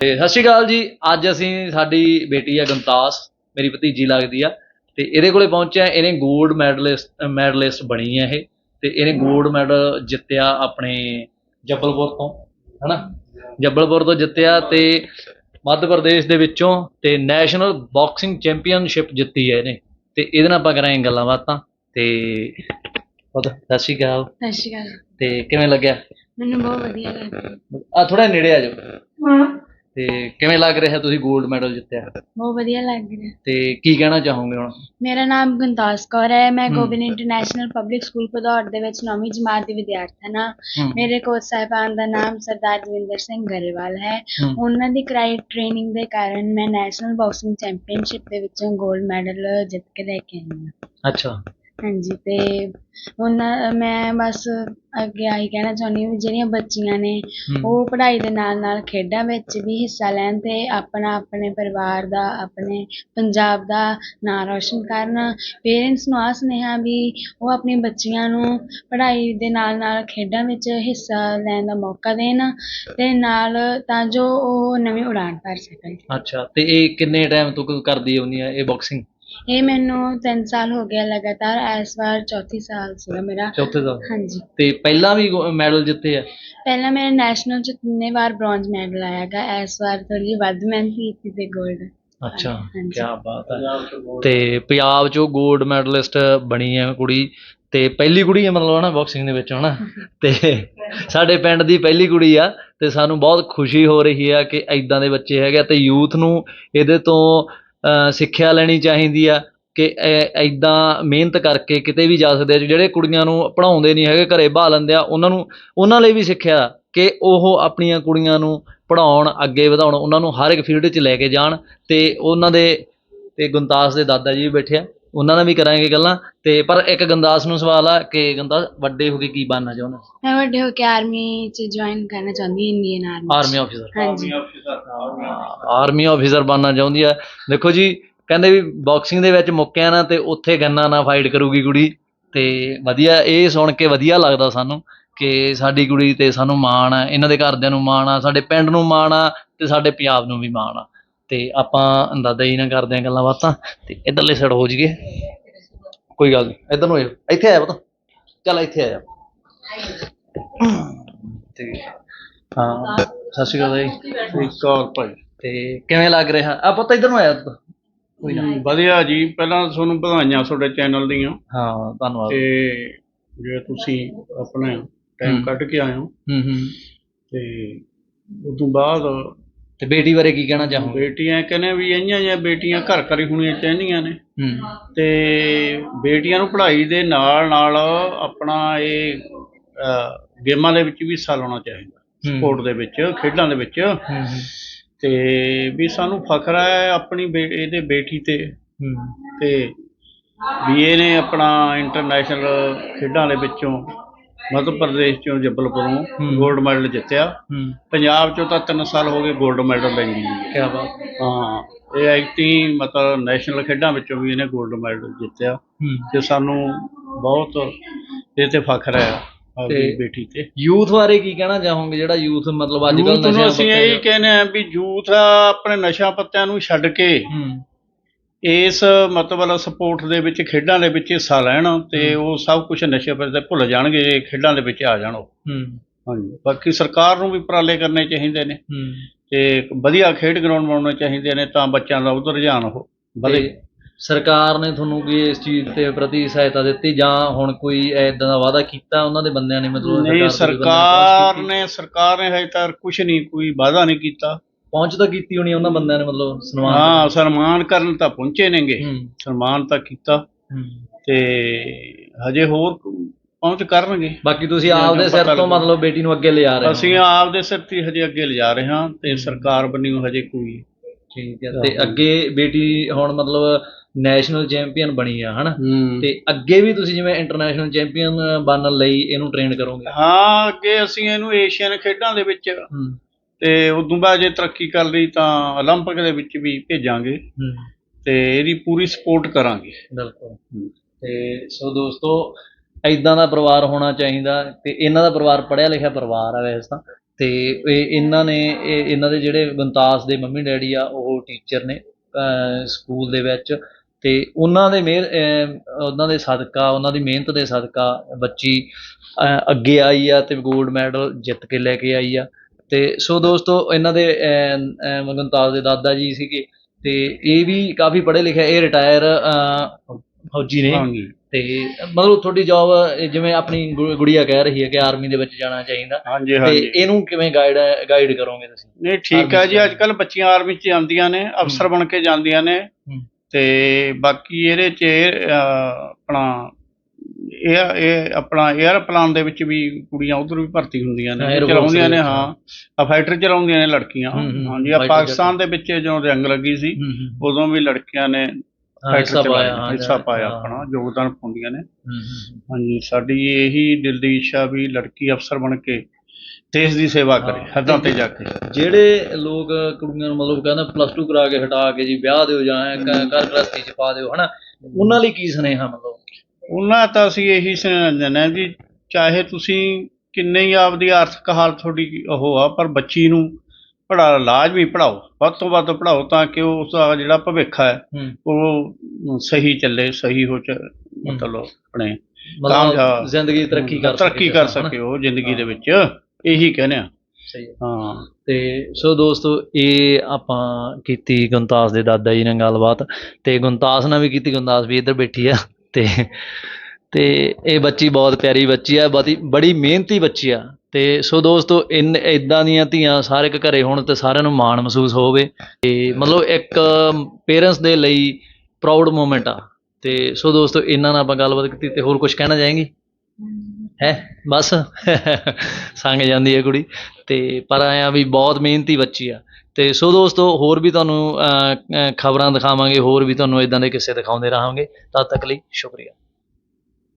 ਤੇ ਸਤਿ ਸ਼੍ਰੀ ਅਕਾਲ ਜੀ। ਅੱਜ ਅਸੀਂ ਸਾਡੀ ਬੇਟੀ ਆ ਗਮਤਾਸ ਮੇਰੀ ਭਤੀਜੀ ਲੱਗਦੀ ਆ। ਤੇ ਇਹਦੇ ਕੋਲੇ ਪਹੁੰਚਿਆ ਇਹਨੇ 골ਡ ਮੈਡਲਿਸਟ ਮੈਡਲਿਸਟ ਬਣੀ ਆ ਇਹ। ਤੇ ਇਹਨੇ 골ਡ ਮੈਡਲ ਜਿੱਤਿਆ ਆਪਣੇ ਜਬਲਪੁਰ ਤੋਂ ਹਨਾ? ਜਬਲਪੁਰ ਤੋਂ ਜਿੱਤਿਆ ਤੇ ਮੱਧ ਪ੍ਰਦੇਸ਼ ਦੇ ਵਿੱਚੋਂ ਤੇ ਨੈਸ਼ਨਲ ਬਾਕਸਿੰਗ ਚੈਂਪੀਅਨਸ਼ਿਪ ਜਿੱਤੀ ਹੈ ਇਹਨੇ। ਤੇ ਇਹਦੇ ਨਾਲ ਆਪਾਂ ਕਰਾਂਗੇ ਗੱਲਾਂ ਬਾਤਾਂ। ਤੇ ਬਹੁਤ ਸਤਿ ਸ਼੍ਰੀ ਅਕਾਲ। ਸਤਿ ਸ਼੍ਰੀ ਅਕਾਲ। ਤੇ ਕਿਵੇਂ ਲੱਗਿਆ? ਮੈਨੂੰ ਬਹੁਤ ਵਧੀਆ ਲੱਗਦਾ ਆ ਥੋੜਾ ਨੇੜੇ ਆ ਜਾਓ। ਤੇ ਕਿਵੇਂ ਲੱਗ ਰਿਹਾ ਤੁਸੀਂ 골ਡ ਮੈਡਲ ਜਿੱਤਿਆ? ਬਹੁਤ ਵਧੀਆ ਲੱਗ ਰਿਹਾ। ਤੇ ਕੀ ਕਹਿਣਾ ਚਾਹੋਗੇ ਹੁਣ? ਮੇਰਾ ਨਾਮ ਗੁੰਦਾਸ ਕੌਰ ਹੈ। ਮੈਂ ਹਮ। Gobind international public school Bhadaur ਦੇ ਵਿੱਚ 9ਵੀਂ ਜਮਾਤ ਦੀ ਵਿਦਿਆਰਥਣ ਹਾਂ। ਹਮ, ਮੇਰੇ ਕੋਚ ਸਾਹਿਬਾਨ ਦਾ ਨਾਮ ਸਰਦਾਰ ਦਵਿੰਦਰ ਸਿੰਘ ਗਰੇਵਾਲ ਹੈ। ਹਮ, ਉਹਨਾਂ ਦੀ ਕਰਾਈ ਟ੍ਰੇਨਿੰਗ ਦੇ ਕਾਰਨ ਮੈਂ ਨੈਸ਼ਨਲ ਬਾਕਸਿੰਗ ਚੈਂਪੀਅਨਸ਼ਿਪ ਦੇ ਵਿੱਚੋਂ 골ਡ ਮੈਡਲ ਜਿੱਤ ਕੇ ਲੈ ਕੇ ਆਈ ਹਾਂ। ਅੱਛਾ। ਹਾਂਜੀ ਤੇ ਉਹਨਾਂ ਮੈਂ ਬਸ ਅੱਗੇ ਆਹੀ ਕਹਿਣਾ ਚਾਹੁੰਦੀ ਹਾਂ ਵੀ ਜਿਹੜੀਆਂ ਬੱਚੀਆਂ ਨੇ ਉਹ ਪੜ੍ਹਾਈ ਦੇ ਨਾਲ ਨਾਲ ਖੇਡਾਂ ਵਿੱਚ ਵੀ ਹਿੱਸਾ ਲੈਣ ਤੇ ਆਪਣਾ ਆਪਣੇ ਪਰਿਵਾਰ ਦਾ ਆਪਣੇ ਪੰਜਾਬ ਦਾ ਨਾਂ ਰੌਸ਼ਨ ਕਰਨ। ਪੇਰੈਂਟਸ ਨੂੰ ਆਹ ਸੁਨੇਹਾ ਵੀ ਉਹ ਆਪਣੀ ਬੱਚੀਆਂ ਨੂੰ ਪੜ੍ਹਾਈ ਦੇ ਨਾਲ ਨਾਲ ਖੇਡਾਂ ਵਿੱਚ ਹਿੱਸਾ ਲੈਣ ਦਾ ਮੌਕਾ ਦੇਣ ਤੇ ਨਾਲ ਤਾਂ ਜੋ ਉਹ ਨਵੀਂ ਉਡਾਨ ਭਰ ਸਕਣ। ਅੱਛਾ ਤੇ ਇਹ ਕਿੰਨੇ ਟਾਈਮ ਤੋਂ ਕ- ਕਰਦੀ ਹੁੰਦੀ ਆ ਇਹ ਬਾਕਸਿੰਗ ਇਹ ਮੈਨੂੰ 3 ਸਾਲ ਹੋ ਗਿਆ ਲਗਾਤਾਰ ਇਸ ਵਾਰ ਚੌਥੀ ਸਾਲ ਸੀਗਾ ਮੇਰਾ। ਚੌਥੇ ਦਾ ਹਾਂਜੀ। ਤੇ ਪਹਿਲਾਂ ਵੀ ਮੈਡਲ ਜਿੱਤੇ ਆ? ਪਹਿਲਾਂ ਮੇਰੇ ਨੈਸ਼ਨਲ ਚ ਤਿੰਨੇ ਵਾਰ ਬ੍ਰੌਂਜ਼ ਮੈਡਲ ਆਇਆਗਾ ਇਸ ਵਾਰ ਥੋੜੀ ਵੱਧ ਮਿਹਨਤ ਕੀਤੀ ਤੇ 골ਡ ਅੱਛਾ। ਕੀ ਬਾਤ ਹੈ ਤੇ ਪੰਜਾਬ ਚੋਂ 골ਡ ਮੈਡਲਿਸਟ ਬਣੀ ਹੈ ਕੁੜੀ ਤੇ ਪਹਿਲੀ ਕੁੜੀ ਹੈ ਮਤਲਬ ਹਨਾ ਬਾਕਸਿੰਗ ਦੇ ਵਿੱਚ ਹਨਾ। ਤੇ ਸਾਡੇ ਪਿੰਡ ਦੀ ਪਹਿਲੀ ਕੁੜੀ ਆ ਤੇ ਸਾਨੂੰ ਬਹੁਤ ਖੁਸ਼ੀ ਹੋ ਰਹੀ ਆ ਕਿ ਐਦਾਂ ਦੇ ਬੱਚੇ ਹੈਗੇ ਆ ਤੇ ਯੂਥ ਨੂੰ ਇਹਦੇ ਤੋਂ ਸਿੱਖਿਆ ਲੈਣੀ ਚਾਹੀਦੀ ਆ ਕਿ ਇੱਦਾਂ ਮਿਹਨਤ ਕਰਕੇ ਕਿਤੇ ਵੀ ਜਾ ਸਕਦੇ ਆ, ਜਿਹੜੇ ਕੁੜੀਆਂ ਨੂੰ ਪੜ੍ਹਾਉਂਦੇ ਨਹੀਂ ਹੈਗੇ, ਘਰੇ ਬਹਾ ਲੈਂਦੇ ਆ, ਉਹਨਾਂ ਨੂੰ, ਉਹਨਾਂ ਲਈ ਵੀ ਸਿੱਖਿਆ ਕਿ ਉਹ ਆਪਣੀਆਂ ਕੁੜੀਆਂ ਨੂੰ ਪੜ੍ਹਾਉਣ, ਅੱਗੇ ਵਧਾਉਣ, ਉਹਨਾਂ ਨੂੰ ਹਰ ਇੱਕ ਫੀਲਡ 'ਚ ਲੈ ਕੇ ਜਾਣ ਅਤੇ ਉਹਨਾਂ ਦੇ ਅਤੇ ਗੁੰਦਾਸ ਦੇ ਦਾਦਾ ਜੀ ਵੀ ਬੈਠੇ ਆ। ਉਹਨਾਂ ਨਾਲ ਵੀ ਕਰਾਂਗੇ ਗੱਲਾਂ। ਤੇ ਪਰ ਇੱਕ ਗੰਦਾਸ ਨੂੰ ਸਵਾਲ ਆ ਕਿ ਗੰਦਾਸ ਵੱਡੇ ਹੋ ਕੇ ਕੀ ਬਣਨਾ ਚਾਹੁੰਦਾ? ਮੈਂ ਵੱਡੇ ਹੋ ਕੇ ਆਰਮੀ ਚ ਜੁਆਇਨ ਕਰਨਾ ਚਾਹੁੰਦੀ ਹਾਂ ਇੰਡੀਅਨ ਆਰਮੀ ਆਰਮੀ ਆਫੀਸਰ ਹਾਂਜੀ। ਆਰਮੀ ਆਫੀਸਰ ਬਣਨਾ ਚਾਹੁੰਦੀ ਆ। ਦੇਖੋ ਜੀ ਕਹਿੰਦੇ ਵੀ ਬਾਕਸਿੰਗ ਦੇ ਵਿੱਚ ਮੁੱਕਿਆ ਨਾ ਤੇ ਉੱਥੇ ਗੰਨਾ ਨਾ ਫਾਈਟ ਕਰੂਗੀ ਕੁੜੀ। ਤੇ ਵਧੀਆ ਇਹ ਸੁਣ ਕੇ ਵਧੀਆ ਲੱਗਦਾ ਸਾਨੂੰ ਕਿ ਸਾਡੀ ਕੁੜੀ ਤੇ ਸਾਨੂੰ ਮਾਣ ਆ। ਇਹਨਾਂ ਦੇ ਘਰਦਿਆਂ ਨੂੰ ਮਾਣ ਆ ਸਾਡੇ ਪਿੰਡ ਨੂੰ ਮਾਣ ਆ ਤੇ ਸਾਡੇ ਪੰਜਾਬ ਨੂੰ ਵੀ ਮਾਣ ਆ। ਤੇ ਆਪਾਂ ਦਾਦਾ ਜੀ ਨਾਲ ਕਰਦੇ ਆ ਗੱਲਾਂ ਬਾਤਾਂ ਤੇ ਇਧਰਲੇ ਸਾਈਡ ਹੋ ਜਾਈਏ। ਕੋਈ ਗੱਲ ਨਹੀਂ ਇਧਰ ਨੂੰ ਆਇਓ ਇੱਥੇ ਆਇਆ ਪਤਾ। ਚੱਲ ਇੱਥੇ ਆਇਆ ਤੇ ਹਾਂ ਸਤਿ ਸ਼੍ਰੀ ਅਕਾਲ ਜੀ। ਸ੍ਰੀਕਾਲ ਭਾਈ। ਤੇ ਕਿਵੇਂ ਲੱਗ ਰਿਹਾ? ਆ ਪੁੱਤ ਇਧਰ ਨੂੰ ਆਇਆ ਤੂੰ ਕੋਈ ਨਾ। ਵਧੀਆ ਜੀ। ਪਹਿਲਾਂ ਤੁਹਾਨੂੰ ਵਧਾਈਆਂ ਤੁਹਾਡੇ ਚੈਨਲ ਦੀਆਂ। ਹਾਂ ਧੰਨਵਾਦ। ਤੇ ਜੇ ਤੁਸੀਂ ਆਪਣਾ ਟਾਈਮ। ਕੱਢ ਕੇ ਆਏ ਹੋ। ਹੂੰ ਹੂੰ। ਤੇ ਉਸ ਤੋਂ ਬਾਅਦ ਤੇ ਬੇਟੀ ਬਾਰੇ ਕੀ ਕਹਿਣਾ ਚਾਹੋਗੇ? ਬੇਟੀਆਂ ਕਹਿੰਦੇ ਵੀ ਇੰਨੀਆਂ ਜਿਹੀਆਂ ਬੇਟੀਆਂ ਘਰ ਘਰ ਹੀ ਹੋਣੀਆਂ ਚਾਹੀਦੀਆਂ ਨੇ। ਹੂੰ। ਤੇ ਬੇਟੀਆਂ ਨੂੰ ਪੜ੍ਹਾਈ ਦੇ ਨਾਲ ਨਾਲ ਆਪਣਾ ਇਹ ਗੇਮਾਂ ਦੇ ਵਿੱਚ ਵੀ ਹਿੱਸਾ ਲਾਉਣਾ ਚਾਹੀਦਾ। ਸਪੋਰਟ ਦੇ ਵਿੱਚ ਖੇਡਾਂ ਦੇ ਵਿੱਚ। ਹੂੰ, ਤੇ ਵੀ ਸਾਨੂੰ ਫਖਰ ਹੈ ਆਪਣੀ ਬੇ- ਇਹਦੇ ਬੇਟੀ ਤੇ। ਹੂੰ। ਤੇ ਵੀ ਇਹਨੇ ਆਪਣਾ ਇੰਟਰਨੈਸ਼ਨਲ ਖੇਡਾਂ ਦੇ ਵਿੱਚੋਂ ਮੱਧ ਪ੍ਰਦੇਸ਼ ਚੋਂ ਜੱਬਲਪੁਰੋਂ 골ਡ ਮੈਡਲ ਜਿੱਤਿਆ। ਪੰਜਾਬ ਚੋਂ ਤਾਂ 3 ਸਾਲ ਹੋ ਗਏ 골ਡ ਮੈਡਲ ਲੈਂਦੀ ਹੈ ਕੀ ਬਾਤ। ਹਾਂ ਇਹ ਐਕਟੀ ਮਤਲਬ ਨੈਸ਼ਨਲ ਖੇਡਾਂ ਵਿੱਚੋਂ ਵੀ ਇਹਨੇ 골ਡ ਮੈਡਲ ਜਿੱਤਿਆ ਤੇ ਸਾਨੂੰ ਬਹੁਤ ਇਹ ਤੇ ਫਖਰ ਹੈ ਆਪਣੀ ਬੇਟੀ ਤੇ। ਯੂਥ ਬਾਰੇ ਕੀ ਕਹਿਣਾ ਚਾਹੋਗੇ? ਜਿਹੜਾ ਯੂਥ ਮਤਲਬ ਅੱਜ ਕੱਲ ਨਸ਼ਾ ਅਸੀਂ ਇਹ ਕਹਿੰਦੇ ਆ ਵੀ ਯੂਥ ਆਪਣੇ ਨਸ਼ਾ ਪੱਤਿਆਂ ਨੂੰ ਛੱਡ ਕੇ ਇਸ ਮਤਲਬ ਸਪੋਰਟ ਦੇ ਵਿੱਚ ਖੇਡਾਂ ਦੇ ਵਿੱਚ ਹਿੱਸਾ ਲੈਣ ਤੇ ਉਹ ਸਭ ਕੁਝ ਨਸ਼ੇ ਪੱਤੇ ਭੁੱਲ ਜਾਣਗੇ ਜੇ ਖੇਡਾਂ ਦੇ ਵਿੱਚ ਆ ਜਾਣ ਉਹ। ਹਾਂਜੀ। ਬਾਕੀ ਸਰਕਾਰ ਨੂੰ ਵੀ ਉਪਰਾਲੇ ਕਰਨੇ ਚਾਹੀਦੇ ਨੇ। ਤੇ ਵਧੀਆ ਖੇਡ ਗਰਾਊਂਡ ਬਣਾਉਣੇ ਚਾਹੀਦੇ ਨੇ ਤਾਂ ਬੱਚਿਆਂ ਦਾ ਉਧਰ ਰੁਝਾਨ ਉਹ ਵਧੇ ਸਰਕਾਰ ਨੇ ਤੁਹਾਨੂੰ ਕੀ ਇਸ ਚੀਜ਼ ਤੇ ਪ੍ਰਤੀ ਸਹਾਇਤਾ ਦਿੱਤੀ ਜਾਂ ਹੁਣ ਕੋਈ ਐਦਾਂ ਦਾ ਵਾਅਦਾ ਕੀਤਾ ਉਹਨਾਂ ਦੇ ਬੰਦਿਆਂ ਨੇ ਮਤਲਬ ਨਹੀਂ ਸਰਕਾਰ ਨੇ ਸਰਕਾਰ ਨੇ ਹਜੇ ਤੱਕ ਕੁਝ ਨਹੀਂ ਕੋਈ ਵਾਅਦਾ ਨਹੀਂ ਕੀਤੀ? ਪਹੁੰਚ ਤਾਂ ਕੀਤੀ ਹੋਣੀ ਉਹਨਾਂ ਬੰਦਿਆਂ ਨੇ ਮਤਲਬ ਸਨਮਾਨ ਹਾਂ ਸਨਮਾਨ ਕਰਨ ਤਾਂ ਪਹੁੰਚੇ ਨੇਗੇ। ਹੂੰ। ਸਨਮਾਨ ਤਾਂ ਕੀਤਾ। ਹੂੰ। ਤੇ ਹਜੇ ਹੋਰ ਪਹੁੰਚ ਕਰਨਗੇ। ਬਾਕੀ ਤੁਸੀਂ ਜਾਂ ਆਪਦੇ ਸਿਰ ਪਤਾ ਤੋਂ ਲੱਗੂ। ਮਤਲਬ ਬੇਟੀ ਨੂੰ ਅੱਗੇ ਲਿਜਾ ਰਹੇ ਹੋ। ਅਸੀਂ ਆਪਦੇ ਸਿਰ ਤੇ ਹੀ ਹਜੇ ਅੱਗੇ ਲਿਜਾ ਰਹੇ ਹਾਂ ਤੇ ਸਰਕਾਰ ਬੰਨਿਓ ਹਜੇ ਕੋਈ ਠੀਕ ਹੈ ਤੇ ਅੱਗੇ ਬੇਟੀ ਹੁਣ ਮਤਲਬ ਨੈਸ਼ਨਲ ਚੈਂਪੀਅਨ ਬਣੀ ਆ ਹਨਾ? ਤੇ ਅੱਗੇ ਵੀ ਤੁਸੀਂ ਜਿਵੇਂ ਇੰਟਰਨੈਸ਼ਨਲ ਚੈਂਪੀਅਨ ਬਣਨ ਲਈ ਇਹਨੂੰ ਟ੍ਰੇਨ ਕਰੋਗੇ? ਹਾਂ ਅੱਗੇ ਅਸੀਂ ਇਹਨੂੰ ਏਸ਼ੀਅਨ ਖੇਡਾਂ ਦੇ ਵਿੱਚ ਹੂੰ। ਤੇ ਉਦੋਂ ਬਾਅਦ ਜੇ ਤਰੱਕੀ ਕਰ ਲਈ ਤਾਂ 올림픽 ਦੇ ਵਿੱਚ ਵੀ ਭੇਜਾਂਗੇ। ਹੂੰ। ਤੇ ਇਹਦੀ ਪੂਰੀ ਸਪੋਰਟ ਕਰਾਂਗੇ। ਬਿਲਕੁਲ। ਤੇ ਸੋ ਦੋਸਤੋ ਐਦਾਂ ਦਾ ਪਰਿਵਾਰ ਹੋਣਾ ਚਾਹੀਦਾ ਤੇ ਇਹਨਾਂ ਦਾ ਪਰਿਵਾਰ ਪੜਿਆ ਲਿਖਿਆ ਪਰਿਵਾਰ ਆ ਵੈਸੇ ਤਾਂ। ਤੇ ਇਹ ਇਹਨਾਂ ਨੇ ਇਹ ਇਹਨਾਂ ਦੇ ਜਿਹੜੇ ਬੰਤਾਸ ਦੇ ਮੰਮੀ ਡੈਡੀ ਆ ਉਹ ਟੀਚਰ ਨੇ ਸਕੂਲ ਦੇ ਵਿੱਚ। ਤੇ ਉਹਨਾਂ ਦੇ ਮਿਹਰ ਉਹਨਾਂ ਦੇ ਸਦਕਾ ਉਹਨਾਂ ਦੀ ਮਿਹਨਤ ਦੇ ਸਦਕਾ ਬੱਚੀ ਅੱਗੇ ਆਈ ਆ ਤੇ ਗੋਲਡ ਮੈਡਲ ਜਿੱਤ ਕੇ ਲੈ ਕੇ ਆਈ ਆ। ਤੇ ਸੋ ਦੋਸਤੋ ਇਹਨਾਂ ਦੇ ਗੁੰਤਾਸ ਦੇ ਦਾਦਾ ਜੀ ਸੀਗੇ ਤੇ ਇਹ ਵੀ ਕਾਫੀ ਪੜ੍ਹੇ ਲਿਖੇ ਇਹ ਰਿਟਾਇਰ ਫੌਜੀ ਨੇ। ਤੇ ਮਤਲਬ ਤੁਹਾਡੀ ਜੌਬ ਜਿਵੇਂ ਆਪਣੀ ਗੁੜੀਆ ਕਹਿ ਰਹੀ ਹੈ ਕਿ ਆਰਮੀ ਦੇ ਵਿੱਚ ਜਾਣਾ ਚਾਹੀਦਾ। ਤੇ ਇਹਨੂੰ ਕਿਵੇਂ ਗਾਈਡ ਗਾਈਡ ਕਰੋਗੇ ਤੁਸੀਂ? ਨਹੀਂ ਠੀਕ ਹੈ ਜੀ ਅੱਜ ਕੱਲ ਬੱਚੀਆਂ ਆਰਮੀ ਚ ਜਾਂਦੀਆਂ ਨੇ ਅਫਸਰ ਬਣ ਕੇ ਜਾਂਦੀਆਂ ਨੇ। ਤੇ ਬਾਕੀ ਇਹਦੇ ਚ ਆਪਣਾ ਇਹ ਇਹ ਆਪਣਾ 에ਅਰਪਲਾਨ ਦੇ ਵਿੱਚ ਵੀ ਕੁੜੀਆਂ ਉਧਰ ਵੀ ਭਰਤੀ ਹੁੰਦੀਆਂ ਨੇ ਚਲਾਉਂਦੀਆਂ ਨੇ ਹਾਂ। ਆ ਫਾਈਟਰ ਚਲਾਉਂਦੀਆਂ ਨੇ ਲੜਕੀਆਂ। ਹਾਂਜੀ ਆ ਪਾਕਿਸਤਾਨ ਦੇ ਵਿੱਚ ਜਦੋਂ ਜੰਗ ਲੱਗੀ ਸੀ ਉਦੋਂ ਵੀ ਲੜਕੀਆਂ ਨੇ ਫਾਈਟਰ ਚਲਾਇਆ ਹਿੱਸਾ ਪਾਇਆ। ਆਪਣਾ ਯੋਗਦਾਨ ਪਾਉਂਦੀਆਂ ਨੇ। ਹਾਂਜੀ ਸਾਡੀ ਇਹੀ ਦਿਲ ਦੀ ਇੱਛਾ ਵੀ ਲੜਕੀ ਅਫਸਰ ਬਣ ਕੇ ਦੇਸ਼ ਦੀ ਸੇਵਾ ਕਰੇ। ਹੱਦਾਂ ਤੇ ਜਾ ਕੇ। ਜਿਹੜੇ ਲੋਕ ਕੁੜੀਆਂ ਨੂੰ ਮਤਲਬ ਕਹਿੰਦੇ ਪਲੱਸ 2 ਕਰਾ ਕੇ ਹਟਾ ਕੇ ਜੀ ਵਿਆਹ ਦਿਓ ਜਾਂ ਘਰ ਗ੍ਰਸਤੀ ਚ ਪਾ ਦਿਓ ਹਨਾ? ਉਹਨਾਂ ਲਈ ਕੀ ਸੁਨੇਹਾ ਮਤਲਬ? ਉਹਨਾਂ ਤਾਂ ਅਸੀਂ ਇਹੀ ਸਮਝਦੇ ਜੀ ਚਾਹੇ ਤੁਸੀਂ ਕਿੰਨੇ ਹੀ ਆਪਦੀ ਆਰਥਿਕ ਹਾਲਤ ਤੁਹਾਡੀ ਉਹ ਆ ਪਰ ਬੱਚੀ ਨੂੰ ਪੜਾ ਲਾਜ਼ਮੀ ਪੜਾਓ ਵੱਧ ਤੋਂ ਵੱਧ ਪੜਾਓ ਤਾਂ ਕਿ ਉਸ ਦਾ ਜਿਹੜਾ ਭਵਿੱਖ ਹੈ ਉਹ ਸਹੀ ਚੱਲੇ ਸਹੀ ਹੋ ਚ ਮਤਲਬ ਆਪਣੇ ਮਤਲਬ ਜ਼ਿੰਦਗੀ ਤਰੱਕੀ ਕਰ ਤਰੱਕੀ ਸਕੇ ਕਰ? ਸਕੇ ਉਹ ਜ਼ਿੰਦਗੀ ਦੇ ਵਿੱਚ ਇਹੀ ਕਹਿੰਦੇ ਆ ਸਹੀ ਹਾਂ। ਤੇ ਸੋ ਦੋਸਤੋ ਇਹ ਆਪਾਂ ਕੀਤੀ ਗੁੰਤਾਸ ਦੇ ਦਾਦਾ ਜੀ ਨਾਲ ਗੱਲਬਾਤ ਤੇ ਗੁੰਤਾਸ ਨਾਲ ਵੀ ਕੀਤੀ ਗੁੰਤਾਸ ਵੀ ਇੱਧਰ ਬੈਠੀ ਆ। ਤੇ ਤੇ ਇਹ ਬੱਚੀ ਬਹੁਤ ਪਿਆਰੀ ਬੱਚੀ ਆ ਬੜੀ ਬੜੀ ਮਿਹਨਤੀ ਬੱਚੀ ਆ। ਤੇ ਸੋ ਦੋਸਤੋ ਇਨ ਇਦਾਂ ਦੀਆਂ ਧੀਆਂ ਸਾਰੇ ਇੱਕ ਘਰੇ ਹੋਣ ਤੇ ਸਾਰਿਆਂ ਨੂੰ ਮਾਣ ਮਹਿਸੂਸ ਹੋਵੇ। ਤੇ ਮਤਲਬ ਇੱਕ ਪੇਰੈਂਟਸ ਦੇ ਲਈ ਪ੍ਰਾਊਡ ਮੂਮੈਂਟ ਆ। ਤੇ ਸੋ ਦੋਸਤੋ ਇਹਨਾਂ ਨਾਲ ਆਪਾਂ ਗੱਲਬਾਤ ਕੀਤੀ ਤੇ ਹੋਰ ਕੁਝ ਕਹਿਣਾ ਚਾहेंगे ਹੈ? ਬਸ। ਸੰਗ ਜਾਂਦੀ ਹੈ ਕੁੜੀ। ਤੇ ਪਰ ਆਇਆ ਵੀ ਬਹੁਤ ਮਿਹਨਤੀ ਬੱਚੀ ਆ। ਤੇ ਸੋ ਦੋਸਤੋ, ਹੋਰ ਵੀ ਤੁਹਾਨੂੰ ਖਬਰਾਂ ਦਿਖਾਵਾਂਗੇ, ਹੋਰ ਵੀ ਤੁਹਾਨੂੰ ਇਦਾਂ ਦੇ ਕਿੱਸੇ ਦਿਖਾਉਂਦੇ ਰਹਾਂਗੇ। ਤਦ ਤੱਕ ਲਈ ਸ਼ੁਕਰੀਆ।